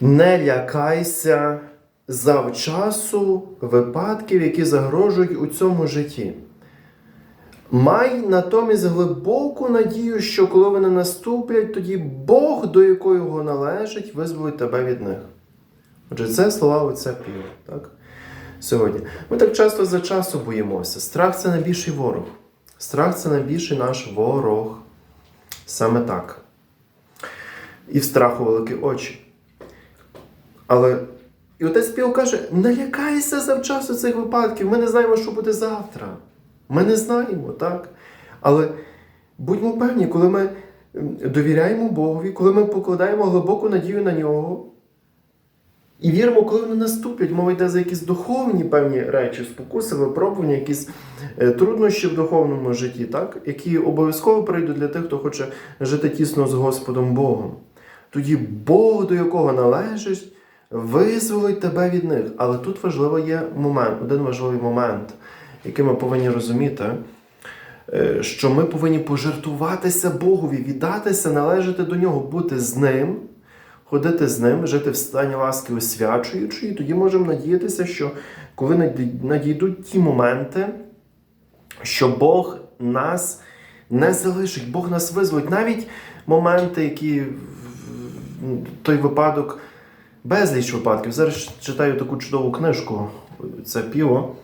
Не лякайся завчасу випадків, які загрожують у цьому житті. Май натомість глибоку надію, що коли вони наступлять, тоді Бог, до якого належить, визволить тебе від них. Отже, це слова отця Піва. Так? Сьогодні. Ми так часто за часу боїмося. Страх це найбільший ворог. Страх це найбільший наш ворог. Саме так. І в страху великі очі. Але і отець Піо каже: не лякайся завчасу цих випадків. Ми не знаємо, що буде завтра. Ми не знаємо, так? Але будьмо певні, коли ми довіряємо Богові, коли ми покладаємо глибоку надію на нього. І віримо, коли вони наступлять, мова йде за якісь духовні певні речі, спокуси, випробування, якісь е, труднощі в духовному житті, так? які обов'язково прийдуть для тих, хто хоче жити тісно з Господом Богом. Тоді Бог, до якого належиш, визволить тебе від них. Але тут важливий є момент, один важливий момент, який ми повинні розуміти, е, що ми повинні пожертвуватися Богові, віддатися, належати до нього, бути з ним ходити з ним, жити в стані ласки освячуючи, і тоді можемо надіятися, що коли надійдуть ті моменти, що Бог нас не залишить, Бог нас визволить. Навіть моменти, які в- той випадок, безліч випадків. Зараз читаю таку чудову книжку. Це піво.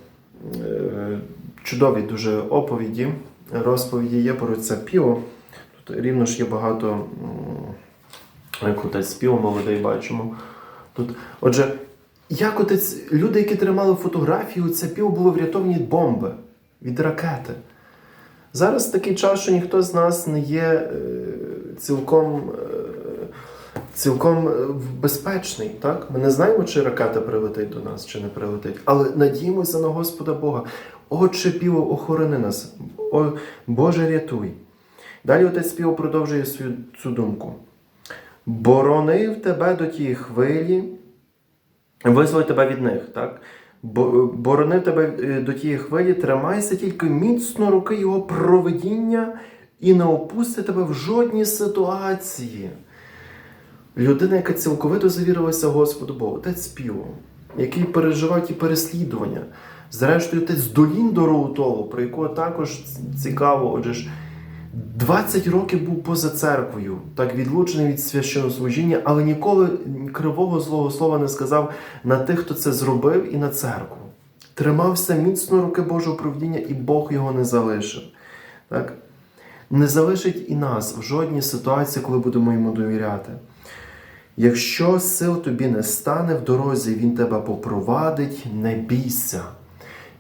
Е, Чудові дуже оповіді, розповіді є про це піво. Тут рівно ж є багато. як спів молодий бачимо. Тут. Отже, як отець, люди, які тримали фотографію, це пів були врятовані від бомби, від ракети. Зараз такий час, що ніхто з нас не є е, цілком, е, цілком е, безпечний. Так? Ми не знаємо, чи ракета прилетить до нас, чи не прилетить. Але надіємося на Господа Бога. Отче піво, охорони нас. О, Боже, рятуй. Далі отець Піо продовжує свою цю думку. Боронив тебе до тієї хвилі, визволив тебе від них, так? Бо- Боронив тебе е, до тієї хвилі, тримайся тільки міцно руки його проведіння і не опусти тебе в жодній ситуації. Людина, яка цілковито завірилася Господу Богу, отець Піо, який переживав ті переслідування. Зрештою, отець Долін Дороутолу, про якого також цікаво, отже ж. 20 років був поза церквою, так відлучений від священнослужіння, але ніколи кривого злого слова не сказав на тих, хто це зробив, і на церкву. Тримався міцно руки Божого провдіння, і Бог його не залишив. Так? Не залишить і нас в жодній ситуації, коли будемо йому довіряти. Якщо сил тобі не стане в дорозі, він тебе попровадить, не бійся.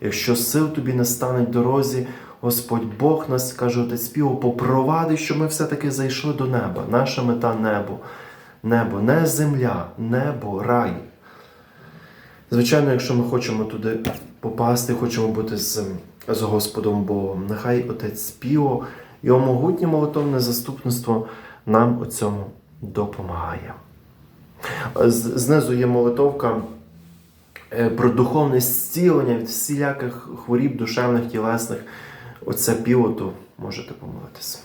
Якщо сил тобі не стане в дорозі, Господь Бог нас каже отець співу, попровадить, щоб ми все-таки зайшли до неба. Наша мета небо. Небо, не земля, небо, рай. Звичайно, якщо ми хочемо туди попасти, хочемо бути з, з Господом Богом, нехай Отець Спіо, його могутнє молитовне заступництво нам у цьому допомагає. Знизу є молитовка е, про духовне зцілення від всіляких хворіб душевних, тілесних. Оце півоту можете помолитися.